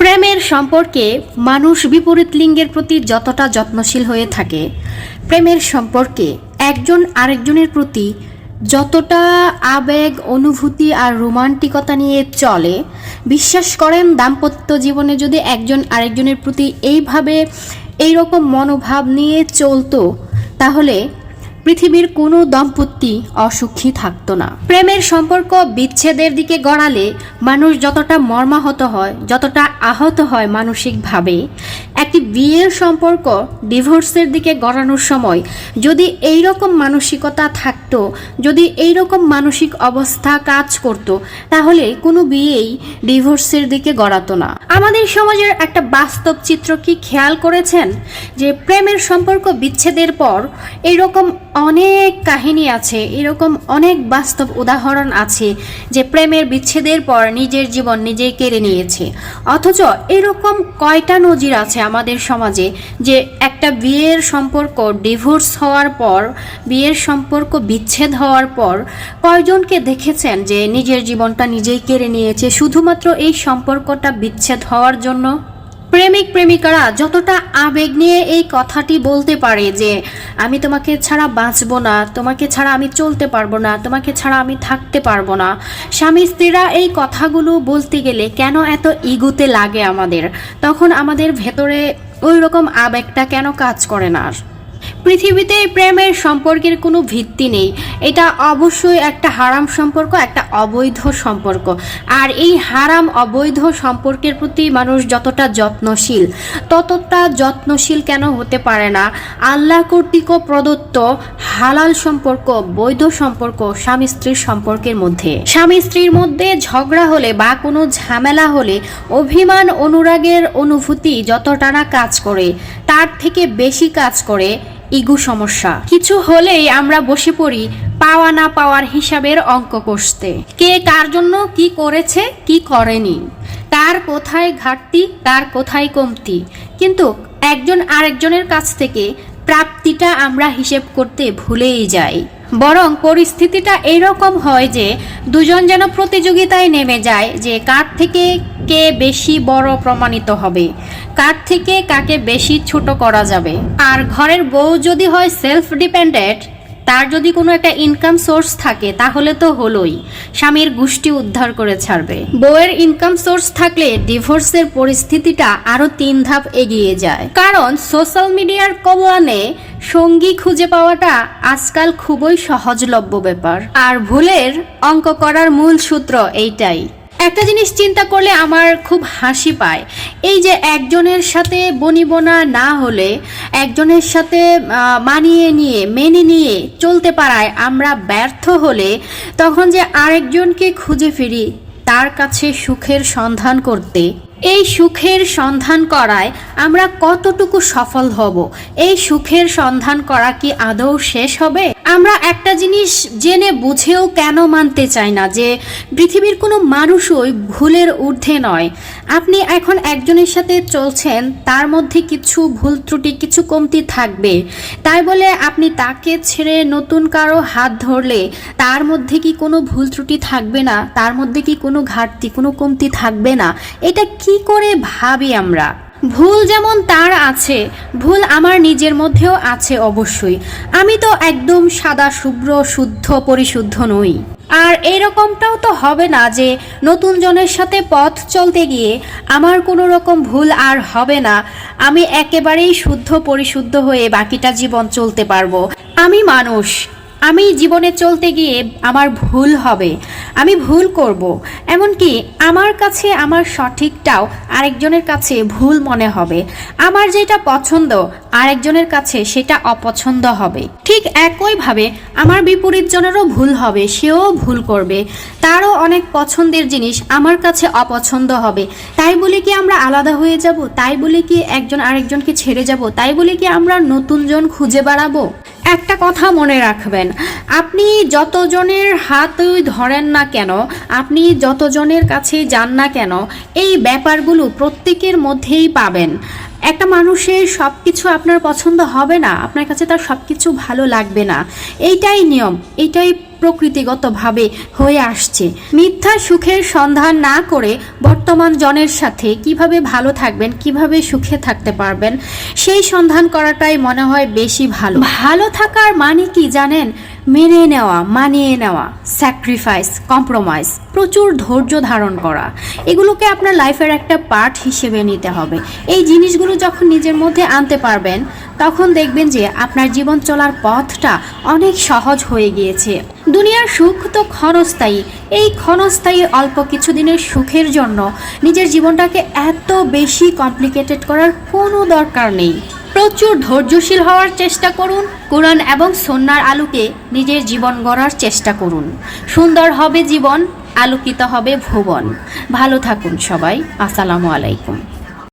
প্রেমের সম্পর্কে মানুষ বিপরীত লিঙ্গের প্রতি যতটা যত্নশীল হয়ে থাকে, প্রেমের সম্পর্কে একজন আরেকজনের প্রতি যতটা আবেগ, অনুভূতি আর রোমান্টিকতা নিয়ে চলে, বিশ্বাস করেন দাম্পত্য জীবনে যদি একজন আরেকজনের প্রতি এইভাবে এইরকম মনোভাব নিয়ে চলতো, তাহলে পৃথিবীর কোনো দম্পতি অসুখী থাকতো না। প্রেমের সম্পর্ক বিচ্ছেদের দিকে গড়ালে মানুষ যতটা মর্মাহত হয়, যতটা আহত হয় মানসিকভাবে একটি বিয়ের সম্পর্ক ডিভোর্সের দিকে গড়ানোর সময় যদি এই রকম মানসিকতা থাকতো, যদি এই রকম মানসিক অবস্থা কাজ করত, তাহলে কোনো বিয়েই ডিভোর্সের দিকে গড়াতো না। আমাদের সমাজের একটা বাস্তব চিত্র কি খেয়াল করেছেন? যে প্রেমের সম্পর্ক বিচ্ছেদের পর এইরকম অনেক কাহিনী আছে এরকম অনেক বাস্তব উদাহরণ আছে যে প্রেমের বিচ্ছেদের পর নিজের জীবন নিজেই কেড়ে নিয়েছে। অথচ এরকম কয়টা নজির আছে আমাদের সমাজে যে একটা বিয়ের সম্পর্ক ডিভোর্স হওয়ার পর, বিয়ের সম্পর্ক বিচ্ছেদ হওয়ার পর কয়জনকে দেখেছেন যে নিজের জীবনটা নিজেই কেড়ে নিয়েছে শুধুমাত্র এই সম্পর্কটা বিচ্ছেদ হওয়ার জন্য? প্রেমিক প্রেমিকারা যতটা আবেগ নিয়ে এই কথাটি বলতে পারে যে, আমি তোমাকে ছাড়া বাঁচব না, তোমাকে ছাড়া আমি চলতে পারব না, তোমাকে ছাড়া আমি থাকতে পারব না। স্বামী স্ত্রীরা এই কথাগুলো বলতে গেলে কেন এত ইগুতে লাগে আমাদের? তখন আমাদের ভেতরে ওই রকম আবেগটা কেন কাজ করে না? আর পৃথিবীতে প্রেমের সম্পর্কের কোনো ভিত্তি নেই। এটা অবশ্যই একটা হারাম সম্পর্ক, একটা অবৈধ সম্পর্ক। আর এই হারাম, অবৈধ সম্পর্কের প্রতি মানুষ যতটা যত্নশীল, ততটা যত্নশীল কেন হতে পারে না? আল্লাহ কর্তৃক প্রদত্ত হালাল সম্পর্ক, বৈধ সম্পর্ক স্বামী স্ত্রীর সম্পর্কের মধ্যে। স্বামী স্ত্রীর মধ্যে ঝগড়া হলে বা কোনো ঝামেলা হলে অভিমান, অনুরাগের অনুভূতি যতটা না কাজ করে, তার থেকে বেশি কাজ করে ইগু সমস্যা। কিছু হলেই আমরা বসে পড়ি পাওয়া না পাওয়ার হিসাবের অঙ্ক কষতে। কে কার জন্য কি করেছে, কি করেনি। কার কোথায় ঘাটতি কার কোথায় কমতি। কিন্তু একজন আরেকজনের কাছ থেকে প্রাপ্তিটা আমরা হিসেব করতে ভুলেই যাই। বরং পরিস্থিতিটা এইরকম হয় যে দুজন যেন প্রতিযোগিতায় নেমে যায় যে কার থেকে কে বেশি বড় প্রমাণিত হবে। কার থেকে কাকে বেশি ছোট করা যাবে? আর ঘরের বউ যদি হয় সেলফ ডিপেন্ডেন্ট তার যদি কোনো একটা ইনকাম সোর্স থাকে, তাহলে তো হলোই। স্বামীর গোষ্ঠী উদ্ধার করে ছাড়বে। বউয়ের ইনকাম সোর্স থাকলে ডিভোর্সের পরিস্থিতিটা আরও তিন ধাপ এগিয়ে যায়। কারণ সোশ্যাল মিডিয়ার কল্যাণে সঙ্গী খুঁজে পাওয়াটা আজকাল খুবই সহজলভ্য ব্যাপার। আর ভুলের অঙ্ক করার মূল সূত্র এইটাই। একটা জিনিস চিন্তা করলে আমার খুব হাসি পায়। এই যে একজনের সাথে বনিবনা না হলে, একজনের সাথে মানিয়ে নিয়ে, মেনে নিয়ে চলতে পারায় আমরা ব্যর্থ হলে, তখন যে আরেকজনকে খুঁজে ফিরি, তার কাছে সুখের সন্ধান করতে। এই সুখের সন্ধান করায় আমরা কতটুকু সফল হব? এই সুখের সন্ধান করা কি আদৌ শেষ হবে? আমরা একটা জিনিস জেনে বুঝেও কেন মানতে চাই না যে পৃথিবীর কোনো মানুষই ভুলের ঊর্ধ্বে নয়। আপনি এখন একজনের সাথে চলছেন, তার মধ্যে কিছু ভুল ত্রুটি, কিছু কমতি থাকবে। তাই বলে আপনি তাকে ছেড়ে নতুন কারও হাত ধরলে তার মধ্যে কি কোনো ভুল ত্রুটি থাকবে না? তার মধ্যে কি কোনো ঘাটতি, কোনো কমতি থাকবে না? এটা কি করে ভাবি আমরা? ভুল যেমন তার আছে, ভুল আমার নিজের মধ্যেও আছে অবশ্যই। আমি তো একদম সাদা, শুভ্র, শুদ্ধ, পরিশুদ্ধ নই। আর এরকমটাও তো হবে না যে নতুন জনের সাথে পথ চলতে গিয়ে আমার কোনো রকম ভুল আর হবে না। আমি একেবারেই শুদ্ধ, পরিশুদ্ধ হয়ে বাকিটা জীবন চলতে পারব। আমি মানুষ আমি জীবনে চলতে গিয়ে আমার ভুল হবে, আমি ভুল করব। এমনকি আমার কাছে আমার সঠিকটাও আরেকজনের কাছে ভুল মনে হবে। আমার যেটা পছন্দ, আরেকজনের কাছে সেটা অপছন্দ হবে। ঠিক একইভাবে আমার বিপরীতজনেরও ভুল হবে, সেও ভুল করবে। তারও অনেক পছন্দের জিনিস আমার কাছে অপছন্দ হবে। তাই বলে কি আমরা আলাদা হয়ে যাব? তাই বলে কি একজন আরেকজনকে ছেড়ে যাব? তাই বলে কি আমরা নতুন জন খুঁজে বেড়াবো? একটা কথা মনে রাখবেন, আপনি যতজনের হাতই ধরেন না কেন, আপনি যতজনের কাছে যান না কেন, এই ব্যাপারগুলো প্রত্যেকের মধ্যেই পাবেন। একটা মানুষের সব কিছু আপনার পছন্দ হবে না, আপনার কাছে তার সব কিছু ভালো লাগবে না। এইটাই নিয়ম, এইটাই প্রকৃতিগতভাবে হয়ে আসছে। মিথ্যা সুখের সন্ধান না করে বর্তমান জনের সাথে কীভাবে ভালো থাকবেন, কীভাবে সুখে থাকতে পারবেন, সেই সন্ধান করাটাই মনে হয় বেশি ভালো। ভালো থাকার মানে কি জানেন? মেনে নেওয়া, মানিয়ে নেওয়া স্যাক্রিফাইস কম্প্রোমাইজ প্রচুর ধৈর্য ধারণ করা। এগুলোকে আপনার লাইফের একটা পার্ট হিসেবে নিতে হবে। এই জিনিসগুলো যখন নিজের মধ্যে আনতে পারবেন, তখন দেখবেন যে আপনার জীবন চলার পথটা অনেক সহজ হয়ে গিয়েছে। দুনিয়ার সুখ তো ক্ষণস্থায়ী। এই ক্ষণস্থায়ী অল্প কিছুদিনের সুখের জন্য নিজের জীবনটাকে এত বেশি কমপ্লিকেটেড করার কোনো দরকার নেই। প্রচুর ধৈর্যশীল হওয়ার চেষ্টা করুন, কোরআন এবং সন্ন্যার আলোকে নিজের জীবন গড়ার চেষ্টা করুন। সুন্দর হবে জীবন, আলোকিত হবে ভুবন। ভালো থাকুন সবাই, আসসালামু আলাইকুম।